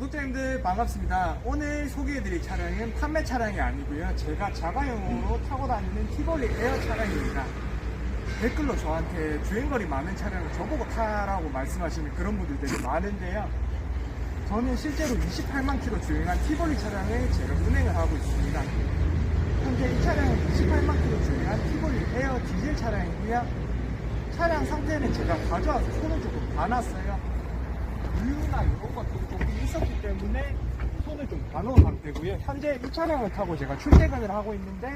구독자님들 반갑습니다. 오늘 소개해드릴 차량은 판매 차량이 아니고요. 제가 자가용으로 타고 다니는 티볼리 에어 차량입니다. 댓글로 저한테 주행거리 많은 차량을 저보고 타라고 말씀하시는 그런 분들이 많은데요. 저는 실제로 28만 킬로 주행한 티볼리 차량을 제가 운행을 하고 있습니다. 현재 이 차량은 28만 킬로 주행한 티볼리 에어 디젤 차량이고요. 차량 상태는 제가 가져와서 손을 조금 봐놨어요. 우유나 이런 것들이 조금 있었기 때문에 손을 좀 봐놓은 상태고요. 현재 이 차량을 타고 제가 출퇴근을 하고 있는데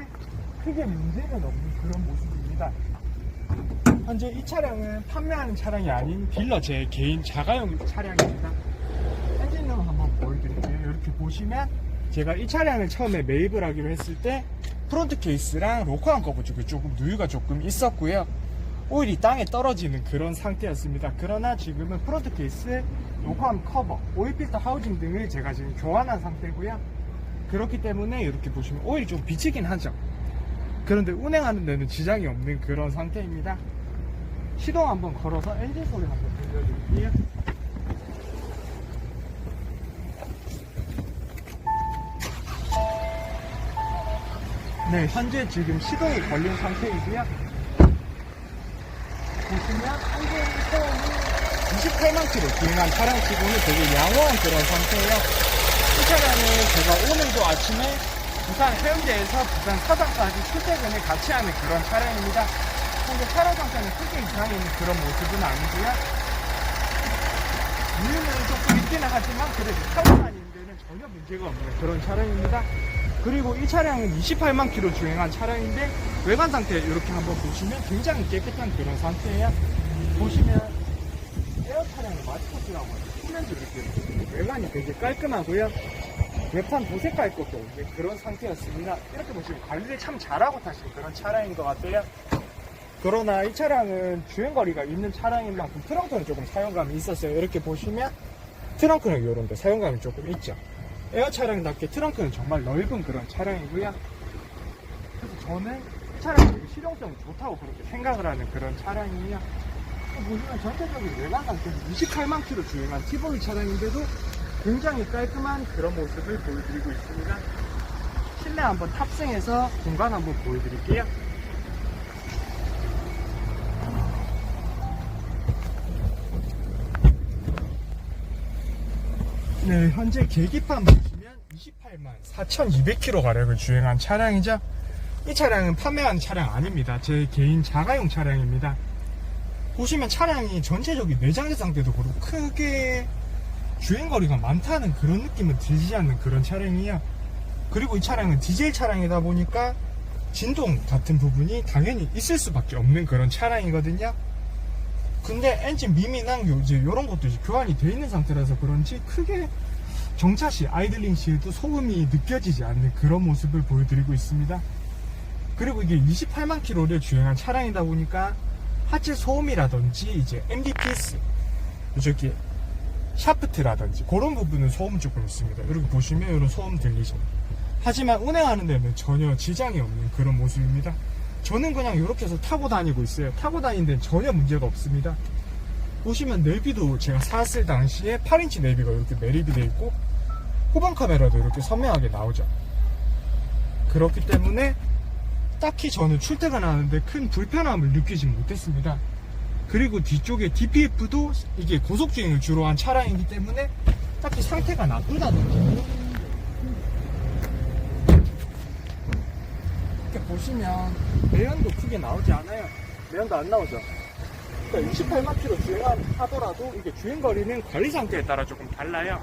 크게 문제는 없는 그런 모습입니다. 현재 이 차량은 판매하는 차량이 아닌 딜러 제 개인 자가용 차량입니다. 엔진룸 한번 보여드릴게요. 이렇게 보시면 제가 이 차량을 처음에 매입을 하기로 했을 때 프론트 케이스랑 로커한 쪽에 조금 누유가 조금 있었고요. 오일이 땅에 떨어지는 그런 상태였습니다. 그러나 지금은 프론트 케이스, 로커함 커버, 오일 필터 하우징 등을 제가 지금 교환한 상태고요. 그렇기 때문에 이렇게 보시면 오일이 좀 비치긴 하죠. 그런데 운행하는 데는 지장이 없는 그런 상태입니다. 시동 한번 걸어서 엔진 소리 한번 들려드릴게요. 네, 현재 지금 시동이 걸린 상태이고요. 보시면 한국 소음이 28만 킬로 주행한 차량 치고는 되게 양호한 그런 상태예요. 이 차량은 제가 오늘도 아침에 부산 해운대에서 부산 사당까지 출퇴근을 같이 하는 그런 차량입니다. 현재 차량 상태는 크게 이상이 있는 그런 모습은 아니고요. 이유는 조금 있기는 하지만 그래도 타고 다니 는 데는 전혀 문제가 없는 그런 차량입니다. 그리고 이 차량은 28만 킬로 주행한 차량인데 외관 상태 이렇게 한번 보시면 굉장히 깨끗한 그런 상태예요. 보시면 에어 차량의 마스코트라고 하죠. 후면도 이렇게 외관이 되게 깔끔하고요. 외판 도색할 것도 없는 그런 상태였습니다. 이렇게 보시면 관리를 참 잘하고 타신 그런 차량인 것 같아요. 그러나 이 차량은 주행거리가 있는 차량인 만큼 트렁크는 조금 사용감이 있었어요. 이렇게 보시면 트렁크는 이런 데 사용감이 조금 있죠. 에어 차량답게 트렁크는 정말 넓은 그런 차량이고요. 그래서 저는 이 차량이 실용성이 좋다고 그렇게 생각을 하는 그런 차량이에요. 또 보시면 전체적인 외관 상태는 28만 킬로 주행한 티보이 차량인데도 굉장히 깔끔한 그런 모습을 보여드리고 있습니다. 실내 한번 탑승해서 공간 한번 보여드릴게요. 현재 계기판 보시면 28만 4,200km 가량을 주행한 차량이죠. 이 차량은 판매한 차량 아닙니다. 제 개인 자가용 차량입니다. 보시면 차량이 전체적인 내장재 상태도 그렇고 크게 주행거리가 많다는 그런 느낌은 들지 않는 그런 차량이에요. 그리고 이 차량은 디젤 차량이다 보니까 진동 같은 부분이 당연히 있을 수밖에 없는 그런 차량이거든요. 근데 엔진 미미랑 요- 이제 이런 것도 이제 교환이 되어 있는 상태라서 그런지 크게 정차 시 아이들링 시에도 소음이 느껴지지 않는 그런 모습을 보여드리고 있습니다. 그리고 이게 28만 킬로를 주행한 차량이다 보니까 하체 소음이라든지 이제 MDPS 저기 샤프트라든지 그런 부분은 소음 조금 있습니다. 이렇게 보시면 이런 소음 들리죠. 하지만 운행하는 데는 전혀 지장이 없는 그런 모습입니다. 저는 그냥 이렇게 해서 타고 다니고 있어요. 타고 다니는 데는 전혀 문제가 없습니다. 보시면 내비도 제가 샀을 당시에 8인치 내비가 이렇게 매립이 되어 있고 후방 카메라도 이렇게 선명하게 나오죠. 그렇기 때문에 딱히 저는 출퇴근하는데 큰 불편함을 느끼지 못했습니다. 그리고 뒤쪽에 DPF도 이게 고속주행을 주로 한 차량이기 때문에 딱히 상태가 나쁘다든지 이렇게 보시면 매연도 크게 나오지 않아요. 매연도 안 나오죠. 그러니까 28만 킬로 주행하더라도 이게 주행 거리는 관리 상태에 따라 조금 달라요.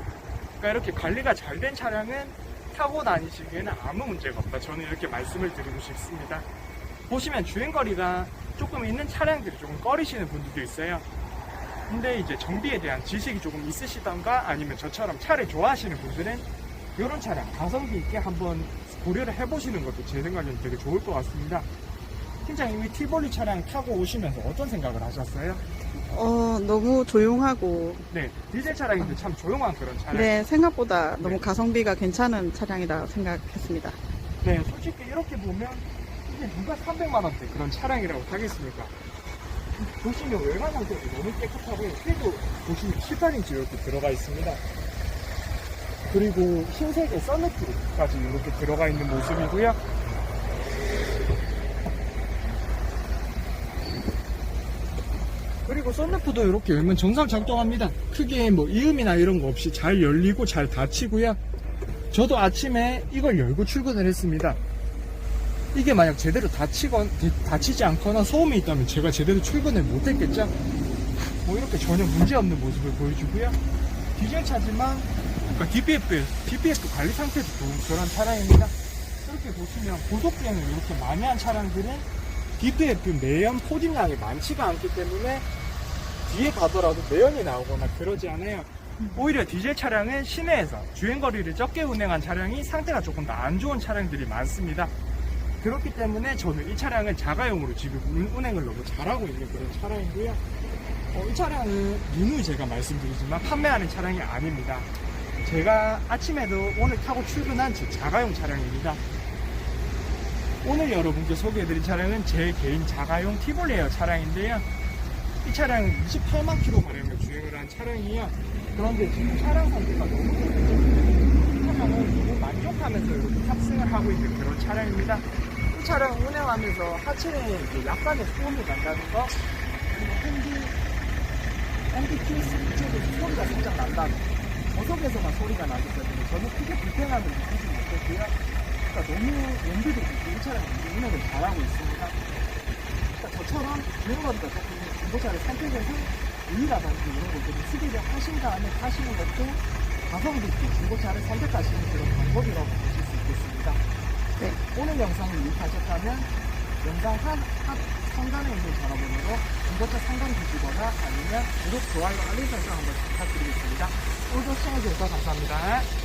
그러니까 이렇게 관리가 잘 된 차량은 타고 다니시기에는 아무 문제가 없다. 저는 이렇게 말씀을 드리고 싶습니다. 보시면 주행 거리가 조금 있는 차량들이 조금 꺼리시는 분들도 있어요. 근데 이제 정비에 대한 지식이 조금 있으시던가 아니면 저처럼 차를 좋아하시는 분들은 이런 차량 가성비 있게 한번 고려를 해보시는 것도 제 생각에는 되게 좋을 것 같습니다. 팀장님이 티볼리 차량 타고 오시면서 어떤 생각을 하셨어요? 어, 너무 조용하고, 네, 디젤 차량인데 참 조용한 그런 차량. 네, 생각보다 너무 네. 가성비가 괜찮은 차량이라 생각했습니다. 네, 솔직히 이렇게 보면 이게 누가 300만 원대 그런 차량이라고 하겠습니까? 보시면 외관 상태도 너무 깨끗하고 휠도 보시면 7, 8인치 이렇게 들어가 있습니다. 그리고 흰색의 썬루프까지 이렇게 들어가 있는 모습이고요. 그리고 썬루프도 이렇게 열면 정상 작동합니다. 크게 뭐 이음이나 이런 거 없이 잘 열리고 잘 닫히고요. 저도 아침에 이걸 열고 출근을 했습니다. 이게 만약 제대로 닫히건, 닫히지 않거나 소음이 있다면 제가 제대로 출근을 못 했겠죠? 뭐 이렇게 전혀 문제없는 모습을 보여주고요. 디젤 차지만, 그러니까 DPF, DPF 관리 상태도 좋은 그런 차량입니다. 이렇게 보시면 고속주행을 이렇게 많이 한 차량들은 DPF 매연 포진량이 많지가 않기 때문에 뒤에 가더라도 매연이 나오거나 그러지 않아요. 오히려 디젤 차량은 시내에서 주행거리를 적게 운행한 차량이 상태가 조금 더 안 좋은 차량들이 많습니다. 그렇기 때문에 저는 이 차량을 자가용으로 지금 운- 운행을 너무 잘하고 있는 그런 차량이고요. 어, 이 차량은 누누이 제가 말씀드리지만 판매하는 차량이 아닙니다. 제가 아침에도 오늘 타고 출근한 제 자가용 차량입니다. 오늘 여러분께 소개해드린 차량은 제 개인 자가용 티볼레어 차량인데요. 이 차량은 28만 킬로 가량을 주행을 한 차량이에요. 그런데 지금 차량 상태가 너무 좋기 차량을 너무 만족하면서 이렇게 탑승을 하고 있는 그런 차량입니다. 이 차량 운행하면서 하체에 약간의 소음이 난다는 거, 그리고 핸디, MBTS 이쪽에서 소리가 살짝 난다는 거. 고속에서만 소리가 나기 때문에 저는 크게 불편함을 느끼지 못했고요. 그러니까 너무 연비도 좋고 이 차량 운행을 잘하고 있습니다. 저처럼 조금 중고차를 선택해서 우유라든지 이런 것들을 수리를 하신 다음에 타시는 것도 가성비 있게 중고차를 선택하시는 그런 방법이라고 보실 수 있겠습니다. 네. 오늘 영상을 유익하셨다면 영상 한, 한 상단에 있는 전화번호로 중고차 상담 주시거나 아니면 구독, 좋아요, 알림 설정 한번 부탁드리겠습니다. 오늘도 시청해주셔서 감사합니다.